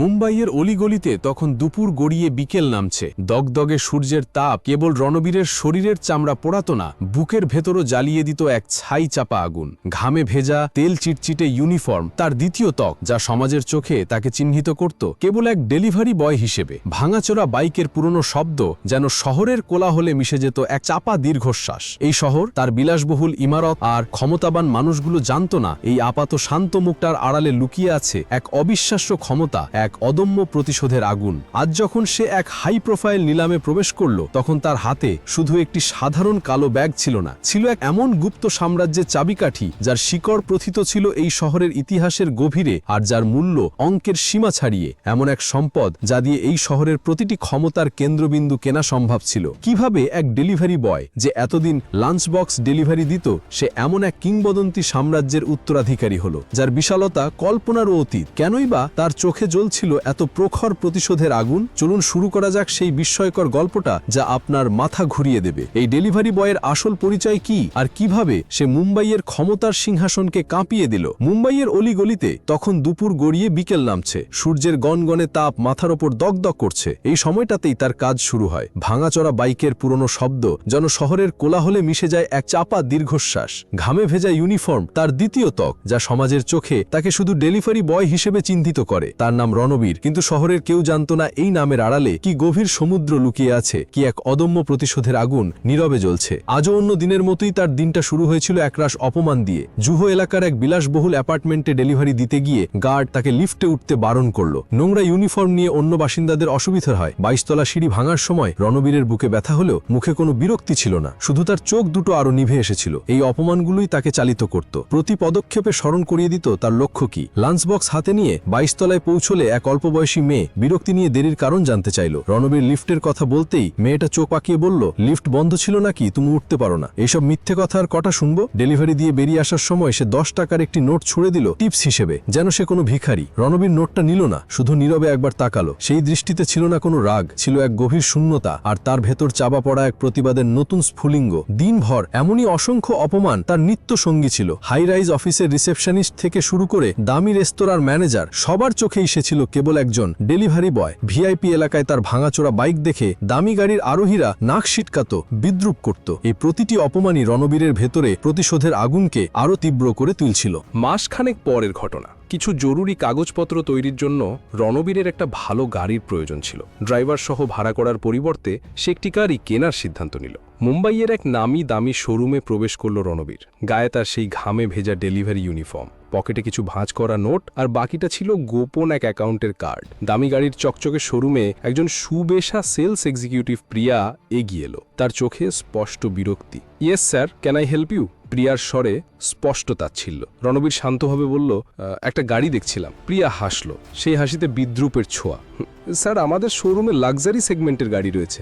মুম্বাইয়ের অলিগলিতে তখন দুপুর গড়িয়ে বিকেল নামছে। দগদগে সূর্যের তাপ কেবল রণবীরের শরীরের চামড়া পোড়াত না, বুকের ভেতরও জ্বালিয়ে দিত এক ছাই চাপা আগুন। ঘামে ভেজা, তেল চিটচিটে ইউনিফর্ম তার দ্বিতীয় ত্বক, যা সমাজের চোখে তাকে চিহ্নিত করত কেবল এক ডেলিভারি বয় হিসেবে। ভাঙাচোরা বাইকের পুরনো শব্দ যেন শহরের কোলাহলে মিশে যেত এক চাপা দীর্ঘশ্বাস। এই শহর তার বিলাসবহুল ইমারত আর ক্ষমতাবান মানুষগুলো জানত না, এই আপাত শান্ত মুখটার আড়ালে লুকিয়ে আছে এক অবিশ্বাস্য ক্ষমতা এক অদম্য প্রতিশোধের আগুন। আজ যখন সে এক হাই প্রোফাইল নিলামে প্রবেশ করল, তখন তার হাতে শুধু একটি সাধারণ কালো ব্যাগ ছিল না, ছিল এক এমন গুপ্ত সাম্রাজ্যের চাবিকাঠি, যার শিকড় প্রথিত ছিল এই শহরের ইতিহাসের গভীরে আর যার মূল্য অঙ্কের সীমা ছাড়িয়ে, এমন এক সম্পদ যা দিয়ে এই শহরের প্রতিটি ক্ষমতার কেন্দ্রবিন্দু কেনা সম্ভব ছিল। কীভাবে এক ডেলিভারি বয় যে এতদিন লাঞ্চ বক্স ডেলিভারি দিত, সে এমন এক কিংবদন্তি সাম্রাজ্যের উত্তরাধিকারী হল, যার বিশালতা কল্পনারও অতীত, কেনই বা তার চোখে জ্বলছিল এত প্রখর প্রতিশোধের আগুন। চলুন শুরু করা যাক সেই বিস্ময়কর গল্পটা যা আপনার মাথা ঘুরিয়ে দেবে। এই ডেলিভারি বয়ের আসল পরিচয় কি আর কীভাবে সে মুম্বাইয়ের ক্ষমতার সিংহাসনকে কাঁপিয়ে দিল? মুম্বাইয়ের অলিগলিতে তখন দুপুর গড়িয়ে বিকেল নামছে। সূর্যের গনগনে তাপ মাথার ওপর দগদগ করছে। এই সময়টাতেই তার কাজ শুরু হয়। ভাঙাচড়া বাইকের পুরনো শব্দ যেন শহরের কোলাহলে মিশে যায় এক চাপা দীর্ঘশ্বাস। ঘামে ভেজা ইউনিফর্ম তার দ্বিতীয় ত্বক, যা সমাজের চোখে তাকে শুধু ডেলিভারি বয় হিসেবে চিহ্নিত করে। তার নাম রণবীর। কিন্তু শহরের কেউ জানত না এই নামের আড়ালে কি গভীর সমুদ্র লুকিয়ে আছে, কি এক অদম্য প্রতিশোধের আগুন নীরবে জ্বলছে। আজও অন্য দিনের মতোই তার দিনটা শুরু হয়েছিল একরাশ অপমান দিয়ে। জুহ এলাকার এক বিলাসবহুল অ্যাপার্টমেন্টে ডেলিভারি দিতে গিয়ে গার্ড তাকে লিফটে উঠতে বারণ করল। নোংরা ইউনিফর্ম নিয়ে অন্য বাসিন্দাদের অসুবিধা হয়। বাইশতলা সিঁড়ি ভাঙার সময় রণবীরের বুকে ব্যথা হলেও মুখে কোনো বিরক্তি ছিল না। শুধু তার চোখ দুটো আরও নিভে এসেছিল। এই অপমানগুলোই তাকে চালিত করত। প্রতি পদক্ষেপে স্মরণ করিয়ে দিত তার লক্ষ্য কি? লাঞ্চ বক্স হাতে নিয়ে বাইশতলায় পৌঁছলে এক অল্প বয়সী মেয়ে বিরক্তি নিয়ে দেরির কারণ জানতে চাইল। রণবীর লিফটের কথা বলতেই মেয়েটা চোখ পাকিয়ে বলল, লিফট বন্ধ ছিল নাকি? তুমি উঠতে পারো না। এইসব মিথ্যে কথা আর কটা শুনব? ডেলিভারি দিয়ে বেরিয়ে আসার সময় সে দশ টাকার একটি নোট ছুড়ে দিল টিপস হিসেবে, যেন সে কোনো ভিখারি। রণবীর নোটটা নিল না, শুধু নীরবে একবার তাকালো। সেই দৃষ্টিতে ছিল না কোনো রাগ, ছিল এক গভীর শূন্যতা, আর তার ভেতর চাপা পড়া এক প্রতিবাদের নতুন স্ফুলিঙ্গ। দিনভর এমনই অসংখ্য অপমান তার নিত্য সঙ্গী ছিল। হাই রাইজ অফিসের রিসেপশনিস্ট থেকে শুরু করে দামি রেস্তোরাঁর ম্যানেজার, সবার চোখে এসেছিল কেবল একজন ডেলিভারি বয়। ভিআইপি এলাকায় তার ভাঙাচোরা বাইক দেখে দামি গাড়ির আরোহীরা নাক সিটকাত, বিদ্রুপ করত। এই প্রতিটি অপমানই রণবীরের ভেতরে প্রতিশোধের আগুনকে আরও তীব্র করে তুলছিল। মাসখানেক পরের ঘটনা। কিছু জরুরি কাগজপত্র তৈরির জন্য রণবীরের একটা ভালো গাড়ির প্রয়োজন ছিল। ড্রাইভার সহ ভাড়া করার পরিবর্তে সে একটি গাড়ি কেনার সিদ্ধান্ত নিল। মুম্বাইয়ের এক নামি দামি শোরুমে প্রবেশ করল রণবীর। গায়ে তার সেই ঘামে ভেজা ডেলিভারি ইউনিফর্ম। পকেটে কিছু ভাঁজ করা নোট আর বাকিটা ছিল গোপন এক অ্যাকাউন্টের কার্ড। দামি গাড়ির চকচকে শোরুমে একজন সুবেশা সেলস এক্সিকিউটিভ প্রিয়া এগিয়ে এলো। তার চোখে স্পষ্ট বিরক্তি। Yes sir can I help you? প্রিয়ার স্বরে স্পষ্ট তাচ্ছিল্য। রণবীর শান্তভাবে বলল একটা গাড়ি দেখছিলাম। প্রিয়া হাসল। সেই হাসিতে বিদ্রুপের ছোঁয়া। "হুম, স্যার, আমাদের শোরুমে লাক্সারি সেগমেন্টের গাড়ি রয়েছে।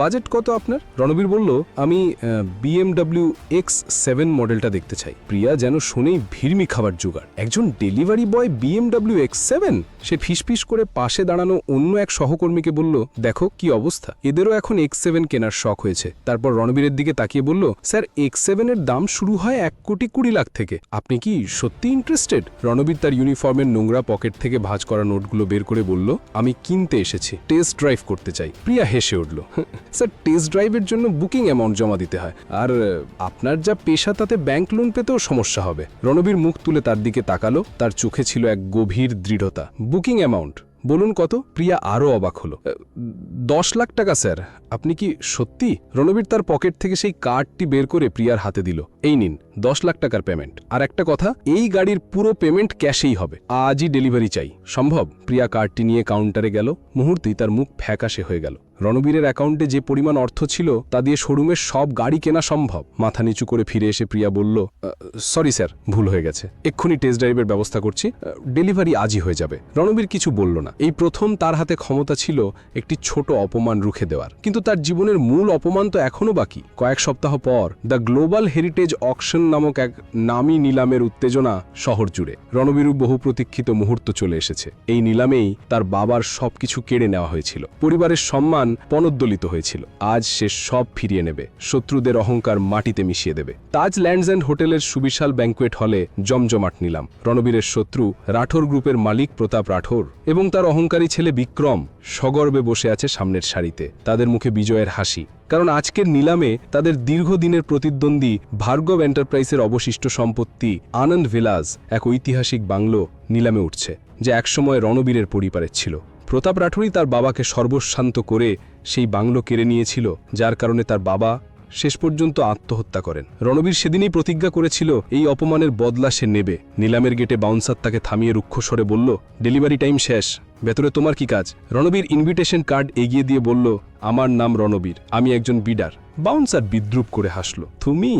বাজেট কত আপনার? রণবীর বলল, আমি বিএমডব্লিউ এক্স সেভেন মডেলটা দেখতে চাই। প্রিয়া যেন শুনেই ভিড়মি খাবার জোগাড়। একজন delivery boy BMW X seven সে ফিসফিস করে পাশে দাঁড়ানো অন্য এক সহকর্মীকে বলল, দেখো কি অবস্থা। এদেরও এখন এক্স সেভেন কেনার শখ হয়েছে। তারপর রণবীরের দিকে তাকিয়ে বলল, স্যার এক্স সেভেনের দাম শুরু হয় এক কোটি কুড়ি লাখ থেকে। আপনি কি সত্যি ইন্টারেস্টেড রণবীর তার ইউনিফর্মের নোংরা পকেট থেকে ভাঁজ করা নোটগুলো বের করে বলল, আমি কিনতে এসেছি। টেস্ট ড্রাইভ করতে চাই। প্রিয়া হেসে উঠল। স্যার টেস্ট ড্রাইভের জন্য বুকিং অ্যামাউন্ট জমা দিতে হয়। আর আপনার যা পেশা, তাতে ব্যাংক লোন পেতেও সমস্যা হবে। রণবীর মুখ তুলে তার দিকে তাকালো। তার চোখে ছিল এক গভীর দৃঢ়তা। বুকিং অ্যামাউন্ট বলুন কত? প্রিয়া আরও অবাক হলো। দশ লাখ টাকা, স্যার। আপনি কি সত্যি? রণবীর তার পকেট থেকে সেই কার্ডটি বের করে প্রিয়ার হাতে দিল। এই নিন, দশ লাখ টাকার পেমেন্ট আর একটা কথা, এই গাড়ির পুরো পেমেন্ট ক্যাশেই হবে। আজই ডেলিভারি চাই। সম্ভব? প্রিয়া কার্ডটি নিয়ে কাউন্টারে গেল। মুহূর্তেই তার মুখ ফ্যাকাশে হয়ে গেল। রণবীরের অ্যাকাউন্টে যে পরিমাণ অর্থ ছিল, তা দিয়ে শোরুমের সব গাড়ি কেনা সম্ভব। মাথা নিচু করে ফিরে এসে প্রিয়া বলল সরি স্যার, ভুল হয়ে গেছে। এক্ষুনি টেস্ট ড্রাইভের ব্যবস্থা করছি। ডেলিভারি আজই হয়ে যাবে। রণবীর কিছু বলল না। এই প্রথম তার হাতে ক্ষমতা ছিল একটি ছোট অপমান রুখে দেওয়ার। কিন্তু তার জীবনের মূল অপমান তো এখনও বাকি। কয়েক সপ্তাহ পর, দ্য গ্লোবাল হেরিটেজ অকশন নামক এক নামী নিলামের উত্তেজনা শহর জুড়ে। রণবীরু বহু প্রতীক্ষিত মুহূর্ত চলে এসেছে। এই নিলামেই তার বাবার সবকিছু কেড়ে নেওয়া হয়েছিল। পরিবারের সম্মান পনোদ্দলিত হয়েছিল। আজ সে সব ফিরিয়ে নেবে, শত্রুদের অহংকার মাটিতে মিশিয়ে দেবে। তাজ ল্যান্ডস অ্যান্ড হোটেলের সুবিশাল ব্যাঙ্কুয়েট হলে জমজমাট নিলাম। রণবীরের শত্রু রাঠোর গ্রুপের মালিক প্রতাপ রাঠোর এবং তার অহংকারী ছেলে বিক্রম সগর্বে বসে আছে সামনের সারিতে। তাদের মুখে বিজয়ের হাসি। কারণ আজকের নিলামে তাদের দীর্ঘদিনের প্রতিদ্বন্দ্বী ভার্গব এন্টারপ্রাইজের অবশিষ্ট সম্পত্তি আনন্দ ভিলাজ, এক ঐতিহাসিক বাংলো, নিলামে উঠছে, যা একসময় রণবীরের পরিবারের ছিল। প্রতাপ রাঠোরই তার বাবাকে সর্বশান্ত করে সেই বাংলো কেড়ে নিয়েছিল, যার কারণে তার বাবা শেষ পর্যন্ত আত্মহত্যা করেন। রণবীর সেদিনই প্রতিজ্ঞা করেছিল, এই অপমানের বদলা সে নেবে। নিলামের গেটে বাউন্সার তাকে থামিয়ে রুক্ষস্বরে বলল, ডেলিভারি টাইম শেষ, ভেতরে তোমার কি কাজ? রণবীর ইনভিটেশন কার্ড এগিয়ে দিয়ে বলল, আমার নাম রণবীর, আমি একজন বিডার। বাউন্সার বিদ্রুপ করে হাসল, তুমি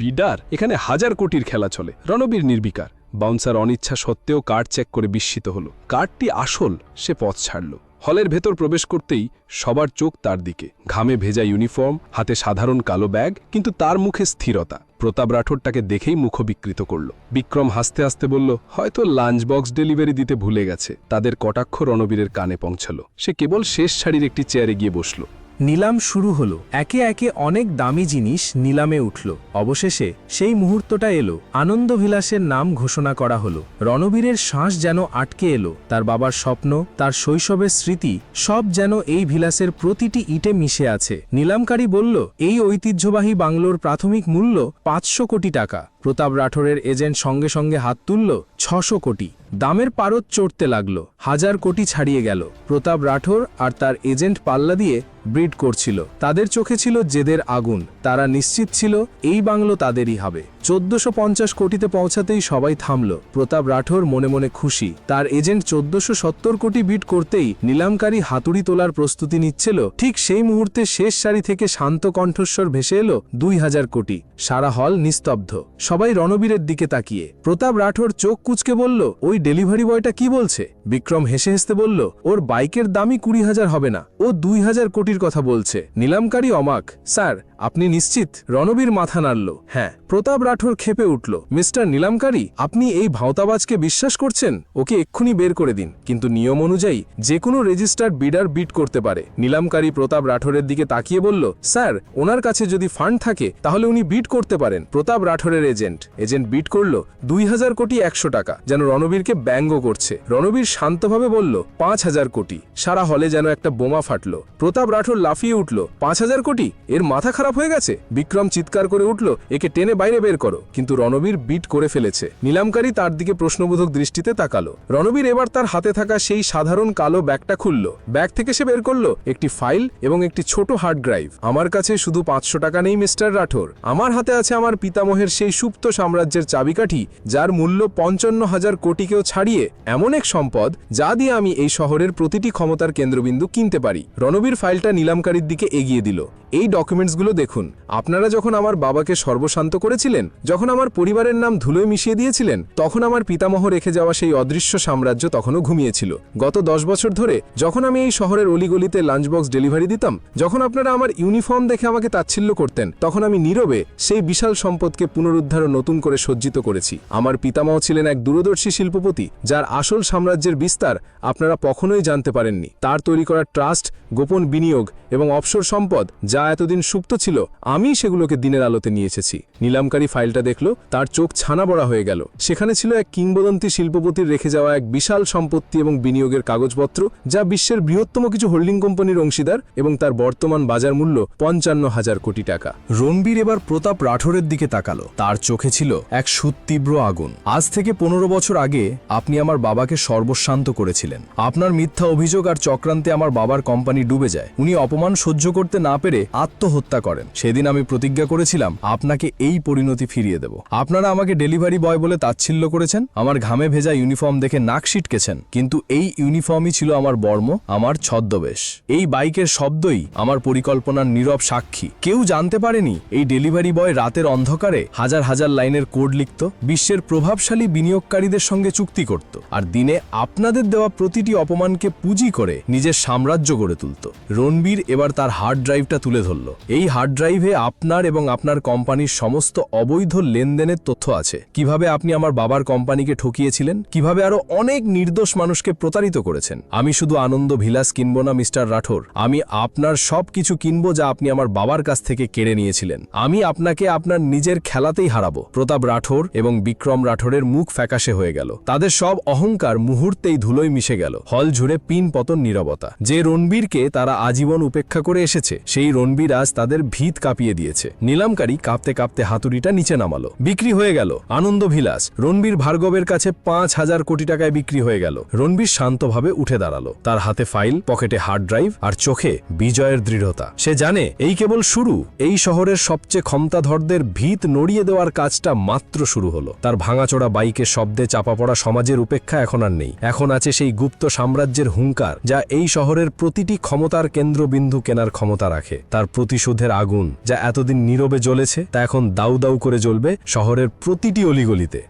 বিডার? এখানে হাজার কোটির খেলা চলে। রণবীর নির্বিকার বাউন্সার অনিচ্ছা সত্ত্বেও কার্ড চেক করে বিস্মিত হল। কার্ডটি আসল, সে পথ ছাড়ল। হলের ভেতর প্রবেশ করতেই সবার চোখ তার দিকে। ঘামে ভেজা ইউনিফর্ম, হাতে সাধারণ কালো ব্যাগ, কিন্তু তার মুখে স্থিরতা। প্রতাপ রাঠোর তাকে দেখেই মুখ বিকৃত করল। বিক্রম হাসতে হাসতে বলল, হয়তো লাঞ্চ বক্স ডেলিভারি দিতে ভুলে গেছে। তাদের কটাক্ষ রণবীরের কানে পৌঁছালো। সে কেবল শেষ শাড়ির একটি চেয়ারে গিয়ে বসল। নিলাম শুরু হলো। একে একে অনেক দামি জিনিস নিলামে উঠল। অবশেষে সেই মুহূর্তটা এলো। আনন্দ বিলাসের নাম ঘোষণা করা হলো। রণবীরের শ্বাস যেন আটকে এলো। তার বাবার স্বপ্ন, তার শৈশবের স্মৃতি, সব যেন এই ভিলাসের প্রতিটি ইটে মিশে আছে। নিলামকারী বলল, এই ঐতিহ্যবাহী বাংলোর প্রাথমিক মূল্য পাঁচশো কোটি টাকা। প্রতাপ রাঠোরের এজেন্ট সঙ্গে সঙ্গে হাত তুলল, ছশো কোটি। দামের পারদ চড়তে লাগল, হাজার কোটি ছাড়িয়ে গেল। প্রতাপ রাঠোর আর তার এজেন্ট পাল্লা দিয়ে ব্রিড করছিল। তাদের চোখে ছিল জেদের আগুন। তারা নিশ্চিত ছিল, এই বাংলো তাদেরই হবে। চোদ্দশো পঞ্চাশ কোটিতে পৌঁছাতেই সবাই থামল। প্রতাপ রাঠোর মনে মনে খুশি। তার এজেন্ট চোদ্দশো সত্তর কোটি বিট করতেই নিলামকারী হাতুড়ি তোলার প্রস্তুতি নিচ্ছিল। ঠিক সেই মুহূর্তে শেষ সারি থেকে শান্ত কণ্ঠস্বর ভেসে এলো দুই হাজার কোটি। সারা হল নিস্তব্ধ। সবাই রণবীরের দিকে তাকিয়ে। প্রতাপ রাঠোর চোখ কুচকে বলল, ওই ডেলিভারি বয়টা কি বলছে? বিক্রম হেসে হেসতে বলল, ওর বাইকের দামই কুড়ি হাজার হবে না। ও দুই হাজার কোটির কথা বলছে। নিলামকারী অমাক, স্যার আপনি নিশ্চিত রণবীর মাথা নাড়ল? হ্যাঁ। প্রতাপ রাঠোর খেপে উঠল। মিস্টার নিলামকারী, আপনি এই ভাওতাবাজকে বিশ্বাস করছেন? ওকে এক্ষুনি বের করে দিন। কিন্তু নিয়ম অনুযায়ী যে কোনো রেজিস্টার্ড বিডার বিট করতে পারে। নিলামকারী প্রতাপ রাঠোরের দিকে তাকিয়ে বলল, স্যার, ওনার কাছে যদি ফান্ড থাকে, তাহলে উনি বিট করতে পারেন। প্রতাপ রাঠোরের এজেন্ট এজেন্ট বিট করল দুই হাজার কোটি একশো টাকা, যেন রণবীরকে ব্যঙ্গ করছে। রণবীর শান্তভাবে বলল, পাঁচ হাজার কোটি। সারা হলে যেন একটা বোমা ফাটল। প্রতাপ রাঠোর লাফিয়ে উঠল, পাঁচ হাজার কোটি? এর মাথা খারাপ হয়ে গেছে? বিক্রম চিৎকার করে উঠল, একে টেনে বাইরে বের করো। কিন্তু রণবীর বিট করে ফেলেছে। নিলামকারী তার দিকে প্রশ্নবোধক দৃষ্টিতে তাকালো। রণবীর এবার তার হাতে থাকা সেই সাধারণ কালো ব্যাগটা খুলল। ব্যাগ থেকে সে বের করল একটি ফাইল এবং একটি ছোট হার্ড ড্রাইভ। আমার কাছে শুধু পাঁচশো টাকা নেই, মিস্টার রাঠোর। আমার হাতে আছে আমার পিতামহের সেই সুপ্ত সাম্রাজ্যের চাবিকাঠি, যার মূল্য পঞ্চান্ন হাজার কোটিকেও ছাড়িয়ে এমন এক সম্পদ, যা দিয়ে আমি এই শহরের প্রতিটি ক্ষমতার কেন্দ্রবিন্দু কিনতে পারি। রণবীর ফাইলটা নিলামকারীর দিকে এগিয়ে দিল। এই ডকুমেন্টসগুলো দেখুন, আপনারা যখন আমার বাবাকে সর্বশান্ত করেছিলেন, যখন আমার পরিবারের নাম ধুলোয় মিশিয়ে দিয়েছিলেন, তখন আমার পিতামহ রেখে যাওয়া সেই অদৃশ্য সাম্রাজ্য তখনও ঘুমিয়েছিল। গত দশ বছর ধরে, যখন আমি এই শহরের অলিগলিতে লাঞ্চ বক্স ডেলিভারি দিতাম, যখন আপনারা আমার ইউনিফর্ম দেখে আমাকে তাচ্ছিল্য করতেন, তখন আমি নীরবে সেই বিশাল সম্পদকে পুনরুদ্ধার নতুন করে সজ্জিত করেছি। আমার পিতামহ ছিলেন এক দূরদর্শী শিল্পপতি, যার আসল সাম্রাজ্যের বিস্তার আপনারা কখনোই জানতে পারেননি। তার তৈরি করা ট্রাস্ট, গোপন বিনিয়োগ এবং অবসর সম্পদ যা এতদিন সুপ্ত ছিল আমি সেগুলোকে দিনের আলোতে নিয়ে এসেছি। নিলামকারী ফাইলটা দেখল, তার চোখ ছানা বড়া হয়ে গেল। সেখানে ছিল এক কিংবদন্তি শিল্পপতির রেখে যাওয়া এক বিশাল সম্পত্তি এবং বিনিয়োগের কাগজপত্র, যা বিশ্বের বৃহত্তম কিছু হোল্ডিং কোম্পানির অংশীদার এবং তার বর্তমান বাজার মূল্য পঞ্চান্ন হাজার কোটি টাকা। রণবীর এবার প্রতাপ রাঠোরের দিকে তাকালো। তার চোখে ছিল এক সুতীব্র আগুন। আজ থেকে পনেরো বছর আগে আপনি আমার বাবাকে সর্বশান্ত করেছিলেন। আপনার মিথ্যা অভিযোগ আর চক্রান্তে আমার বাবার কোম্পানি ডুবে যায়। উনি অপমান সহ্য করতে না পেরে আত্মহত্যা করেন। সেদিন আমি প্রতিজ্ঞা করেছিলাম, আপনাকে এই পরিণতি ফিরিয়ে দেব। আপনারা আমাকে ডেলিভারি বয় বলে তাচ্ছিল্য করেছেন, আমার ঘামে ভেজা ইউনিফর্ম দেখে নাক ছিটকেছেন কিন্তু এই ইউনিফর্মই ছিল আমার বর্ম, আমার ছদ্মবেশ। এই বাইকের শব্দই আমার পরিকল্পনার নীরব সাক্ষী। কেউ জানতে পারেনি, এই ডেলিভারি বয় রাতের অন্ধকারে হাজার হাজার লাইনের কোড লিখত, বিশ্বের প্রভাবশালী বিনিয়োগকারীদের সঙ্গে চুক্তি করত, আর দিনে আপনাদের দেওয়া প্রতিটি অপমানকে পুঁজি করে নিজের সাম্রাজ্য গড়ে তুলত। রণবীর এবার তার হার্ড ড্রাইভটা তুলে ধরল। এই হার্ড হার্ড ড্রাইভে আপনার এবং আপনার কোম্পানির সমস্ত অবৈধ লেনদেনের তথ্য আছে। কীভাবে আপনি আমার বাবার কোম্পানিকে ঠকিয়েছিলেন? কীভাবে আরও অনেক নির্দোষ মানুষকে প্রতারিত করেছেন? আমি শুধু আনন্দ ভিলাস কিনব না, মিস্টার রাঠোর। আমি আপনার সব কিছু কিনব যা আপনি আমার বাবার কাছ থেকে কেড়ে নিয়েছিলেন। আমি আপনাকে আপনার নিজের খেলাতেই হারাবো। প্রতাপ রাঠোর এবং বিক্রম রাঠোরের মুখ ফ্যাকাশে হয়ে গেল। তাদের সব অহংকার মুহূর্তেই ধুলোয় মিশে গেল। হল জুড়ে পিন পতন নীরবতা। যে রণবীরকে তারা আজীবন উপেক্ষা করে এসেছে, সেই রণবীর আজ তাদের ভিত কাঁপিয়ে দিয়েছে। নিলামকারী কাঁপতে কাঁপতে হাতুড়িটা নিচে নামালো। বিক্রি হয়ে গেল। আনন্দ ভিলাস রণবীর ভার্গবের কাছে পাঁচ হাজার কোটি টাকায় বিক্রি হয়ে গেল। রণবীর শান্তভাবে উঠে দাঁড়াল। তার হাতে ফাইল, পকেটে হার্ড ড্রাইভ আর চোখে বিজয়ের দৃঢ়তা। সে জানে, এই কেবল শুরু। এই শহরের সবচেয়ে ক্ষমতাধরদের ভিত নড়িয়ে দেওয়ার কাজটা মাত্র শুরু হলো। তার ভাঙাচোরা বাইকের শব্দে চাপা পড়া সমাজের উপেক্ষা এখন আর নেই। এখন আছে সেই গুপ্ত সাম্রাজ্যের হুঙ্কার, যা এই শহরের প্রতিটি ক্ষমতার কেন্দ্রবিন্দু কেনার ক্ষমতা রাখে। তার প্রতিশোধের আগুন যা এতদিন নীরবে জ্বলেছে তা এখন দাউ দাউ করে জ্বলবে শহরের প্রতিটি অলিগলিতে।